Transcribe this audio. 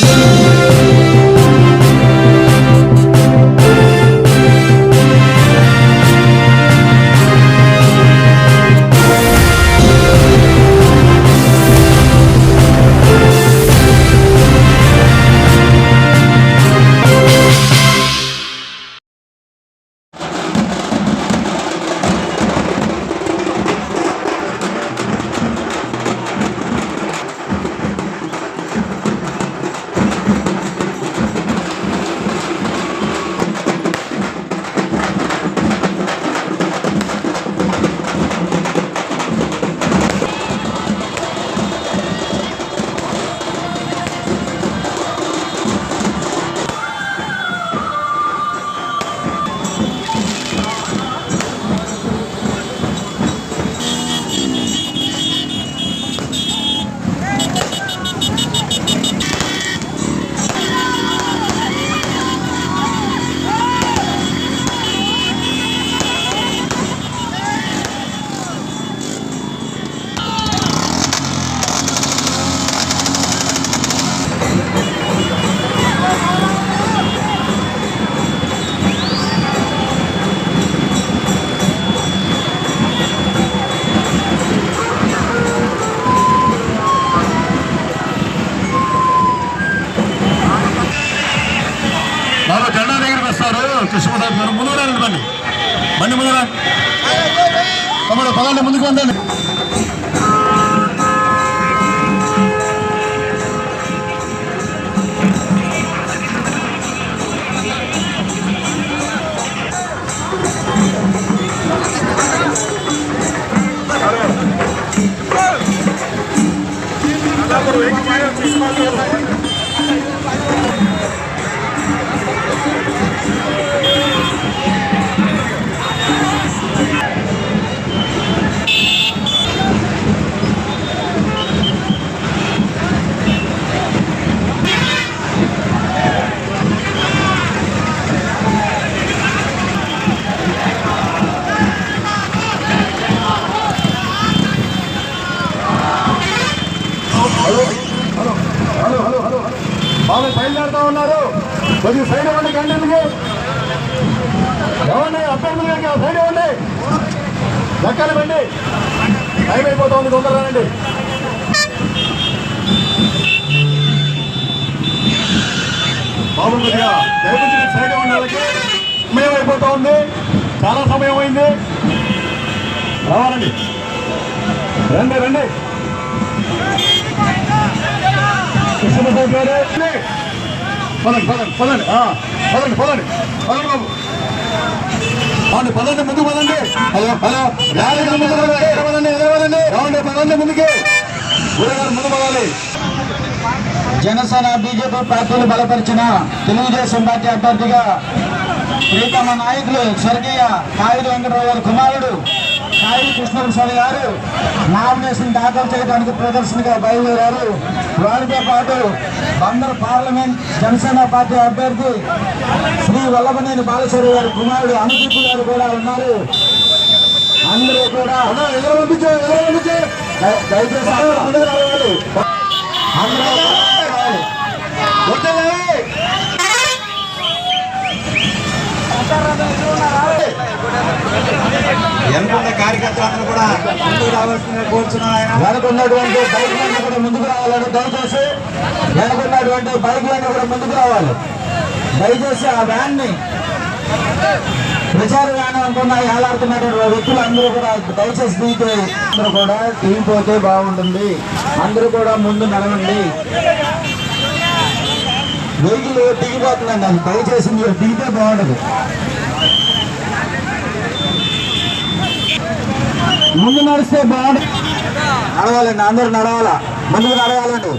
Música జెండా దగ్గరికి వస్తారు కృష్ణప్రసాద్ గారు ముందు రండి బండి బండి ముందు రా తమ్ముడు పదండి ముందుకు వందండి. హలో కొద్ది సైడ్ ఇవ్వండి కంటెంట్కి ఎవరిని? అభ్యర్థులు గారికి ఆ సైడ్ ఇవ్వండి లెక్కలు బండి టైం అయిపోతుంది తొందరగా రండి. బాబు కొద్దిగా దయచేసి సైడ్ ఇవ్వండి వాళ్ళకి సమయం అయిపోతా ఉంది చాలా సమయం అయింది. రావాలండి. రండి రండి. కృష్ణ గారు. పదండి పదండి పదండి. పదండి పదండి. పదండి బాబు. అవును పదండి ముందుకు పదండి. Hello hello. ముందు పదండి. పదండి ముందుకి. ఊరేగారు ముందు పదాలి జనసేన బీజేపీ పార్టీలు బలపరిచిన తెలుగుదేశం పార్టీ అభ్యర్థిగా ప్రీతమ నాయకులు స్వర్గీయ కాగిడి వెంకటరావు గారి కుమారుడు కాగిడి కృష్ణప్రసాద్ గారు నామినేషన్ దాఖలు చేయడానికి ప్రదర్శనగా బయలుదేరారు. వారితో పాటు బందర్ పార్లమెంట్ జనసేన పార్టీ అభ్యర్థి శ్రీ వల్లభనేని బాలశ్వరి గారి కుమారుడు అనుదీప్ గారు కూడా ఉన్నారు. అందరూ కూడా దయచేసి అందరూ ముందుకు కార్యకర్తలందరూ కూడా ముందుకు రావాల్సిందిగా కోరుచున్నాను ఆయన. వెనకున్నటువంటి బైక్లన్నీ కూడా ముందుకు రావాలని దయచేసి వెనకున్నటువంటి బైక్లన్నీ కూడా ముందుకు రావాలి. దయచేసి ఆ వ్యాన్ని ప్రచార వ్యాన్ అనుకున్న ఏలాడుతున్నటువంటి వ్యక్తులు అందరూ కూడా దయచేసి దిగితే అందరూ కూడా దిగిపోతే బాగుంటుంది. అందరూ కూడా ముందు నడవండి. వెహికల్ దిగిపోతుందండి. అది దయచేసి మీరు దిగితే బాగుండదు ముందు నడిస్తే బాగుంటుంది నడవాలండి అందరూ నడవాలా? ముందుకు నడవాలండి.